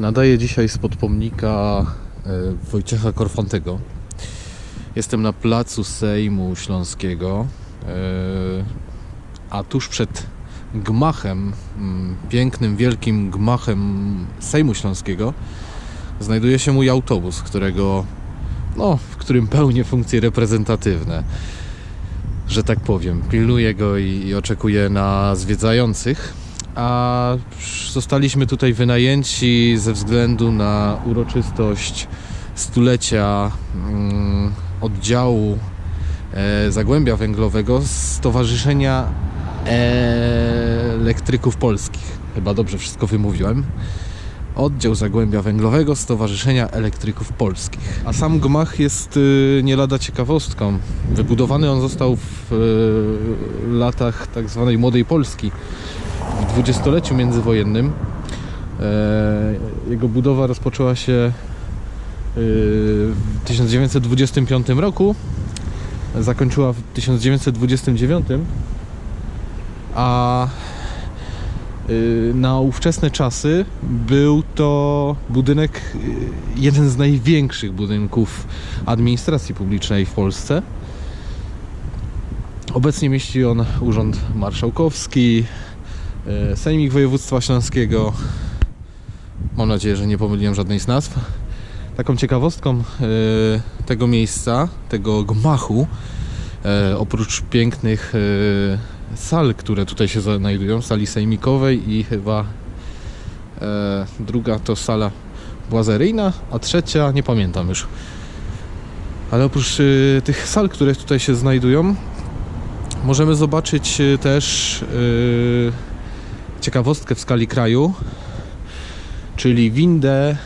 Nadaję dzisiaj spod pomnika e, Wojciecha Korfantego. Jestem na placu Sejmu Śląskiego, e, a tuż przed gmachem, mm, pięknym, wielkim gmachem Sejmu Śląskiego znajduje się mój autobus, którego, no, w którym pełnię funkcje reprezentatywne, że tak powiem. Pilnuję go i, i oczekuję na zwiedzających a zostaliśmy tutaj wynajęci ze względu na uroczystość stulecia mm, oddziału e, Zagłębia Węglowego Stowarzyszenia Elektryków Polskich. Chyba dobrze wszystko wymówiłem. Oddział Zagłębia Węglowego Stowarzyszenia Elektryków Polskich. A sam gmach jest y, nie lada ciekawostką. Wybudowany on został w y, latach tak zwanej Młodej Polski w dwudziestoleciu międzywojennym. E, Jego budowa rozpoczęła się e, w 1925 roku, zakończyła w 1929, a e, na ówczesne czasy był to budynek, jeden z największych budynków administracji publicznej w Polsce. Obecnie mieści on Urząd Marszałkowski, Sejmik Województwa Śląskiego. Mam nadzieję, że nie pomyliłem żadnej z nazw. Taką ciekawostką e, tego miejsca, tego gmachu, e, oprócz pięknych e, sal, które tutaj się znajdują, sali sejmikowej i chyba e, druga to sala błazeryjna, a trzecia nie pamiętam już. Ale oprócz e, tych sal, które tutaj się znajdują, możemy zobaczyć e, też e, ciekawostkę w skali kraju, czyli windę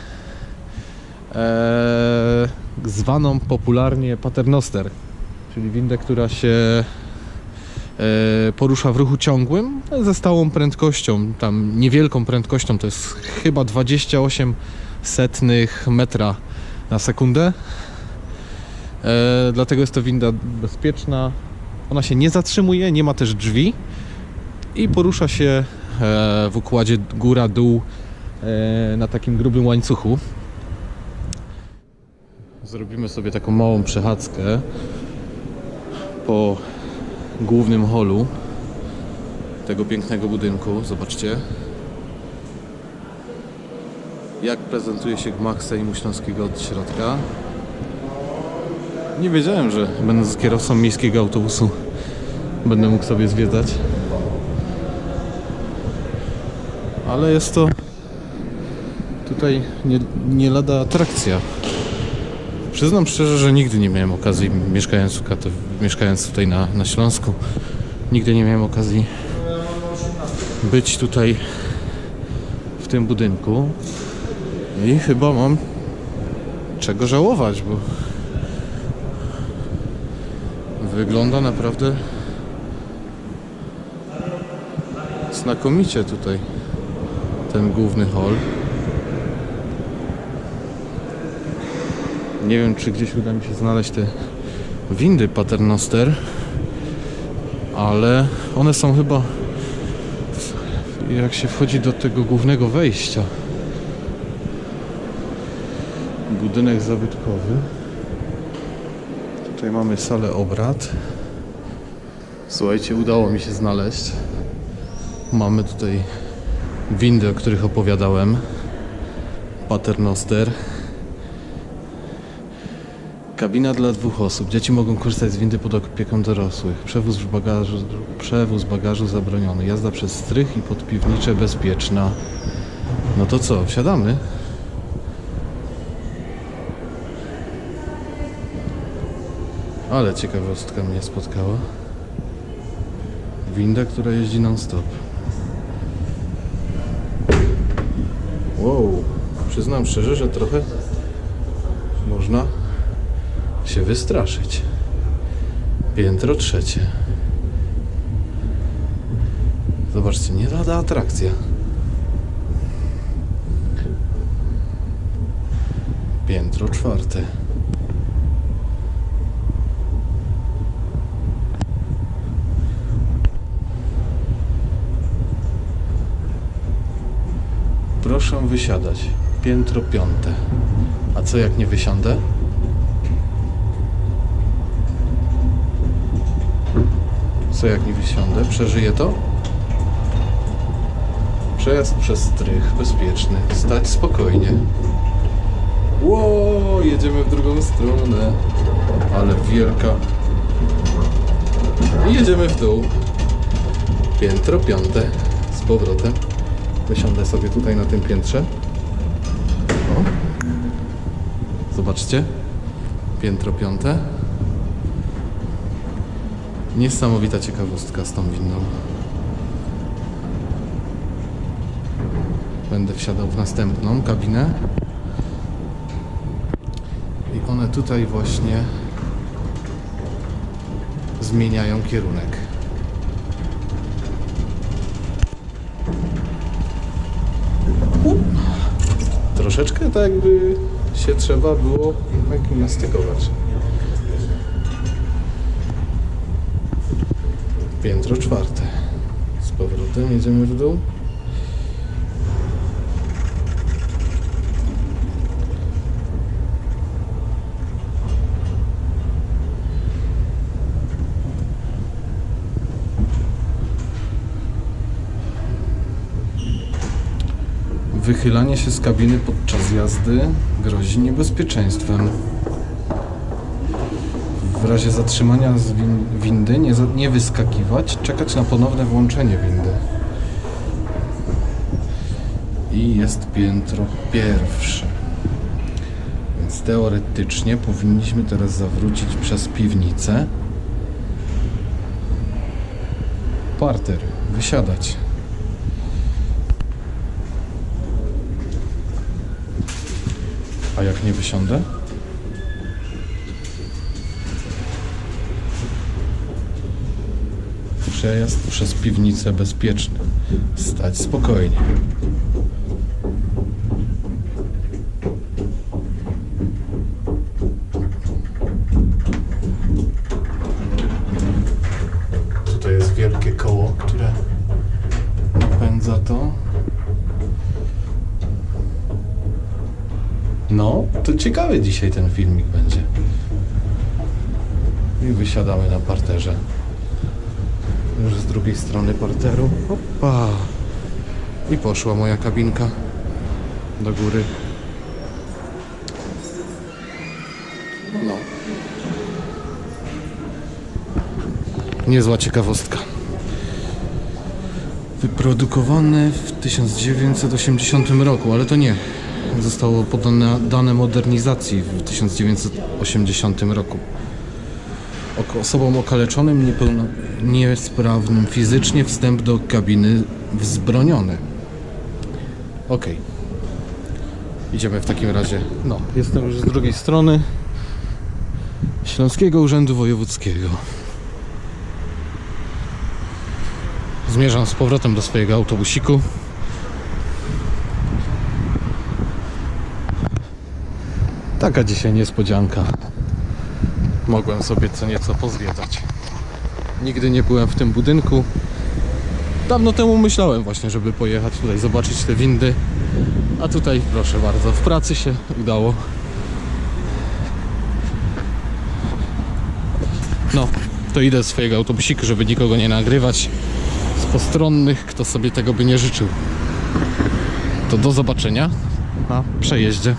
e, zwaną popularnie paternoster, czyli windę, która się e, porusza w ruchu ciągłym ze stałą prędkością, tam niewielką prędkością, to jest chyba 28 setnych metra na sekundę. E, dlatego jest to winda bezpieczna. Ona się nie zatrzymuje, nie ma też drzwi i porusza się w układzie góra-dół e, na takim grubym łańcuchu. Zrobimy sobie taką małą przechadzkę po głównym holu tego pięknego budynku. Zobaczcie, jak prezentuje się gmach Sejmu Śląskiego od środka. Nie wiedziałem, że będąc kierowcą miejskiego autobusu będę mógł sobie zwiedzać. Ale jest to tutaj nie, nie lada atrakcja. Przyznam szczerze, że nigdy nie miałem okazji, mieszkając, w mieszkając tutaj na, na Śląsku, nigdy nie miałem okazji być tutaj w tym budynku. I chyba mam czego żałować, bo wygląda naprawdę znakomicie tutaj ten główny hol. Nie wiem, czy gdzieś uda mi się znaleźć te windy Paternoster, ale one są chyba jak się wchodzi do tego głównego wejścia. Budynek zabytkowy. Tutaj mamy salę obrad. Słuchajcie, udało mi się znaleźć. Mamy tutaj windy, o których opowiadałem. Paternoster. Kabina dla dwóch osób. Dzieci mogą korzystać z windy pod opieką dorosłych. Przewóz bagażu, przewóz bagażu zabroniony. Jazda przez strych i podpiwnicze bezpieczna. No to co, wsiadamy? Ale ciekawostka mnie spotkała. Winda, która jeździ non-stop. Wow, przyznam szczerze, że trochę można się wystraszyć. Piętro trzecie. Zobaczcie, nie lada atrakcja. Piętro czwarte. Proszę wysiadać. Piętro piąte. A co jak nie wysiądę? Co jak nie wysiądę? Przeżyję to? Przejazd przez strych, bezpieczny. Stać spokojnie. Ło, jedziemy w drugą stronę. Ale wielka. I jedziemy w dół. Piętro piąte. Z powrotem. Wysiądę sobie tutaj na tym piętrze. O. Zobaczcie. Piętro piąte. Niesamowita ciekawostka z tą windą. Będę wsiadał w następną kabinę. I one tutaj właśnie zmieniają kierunek. Troszeczkę tak jakby się trzeba było jednak gimnastykować. Piętro czwarte. Z powrotem jedziemy w dół. Wychylanie się z kabiny podczas jazdy grozi niebezpieczeństwem. W razie zatrzymania z win windy nie, za- nie wyskakiwać, czekać na ponowne włączenie windy. I jest piętro pierwsze. Więc teoretycznie powinniśmy teraz zawrócić przez piwnicę. Parter, wysiadać. A jak nie wysiądę? Przejazd przez piwnicę bezpieczny. Stać spokojnie. Tutaj jest wielkie koło, które napędza to. No, to ciekawy dzisiaj ten filmik będzie. I wysiadamy na parterze. Już z drugiej strony parteru. Opa! I poszła moja kabinka do góry. No. Niezła ciekawostka. Wyprodukowane w 1980 roku, ale to nie. Zostało podane dane modernizacji w 1980 roku. Ok- Osobom okaleczonym, niepełno, niesprawnym fizycznie wstęp do kabiny wzbroniony. Okej. Idziemy w takim razie. No, jestem już z drugiej strony Śląskiego Urzędu Wojewódzkiego. Zmierzam z powrotem do swojego autobusiku. Taka dzisiaj niespodzianka. Mogłem sobie co nieco pozwiedzać. Nigdy nie byłem w tym budynku. Dawno temu myślałem właśnie, żeby pojechać tutaj, zobaczyć te windy. A tutaj, proszę bardzo, w pracy się udało. No, to idę z swojego autobusiku, żeby nikogo nie nagrywać z postronnych, kto sobie tego by nie życzył. To do zobaczenia na przejeździe.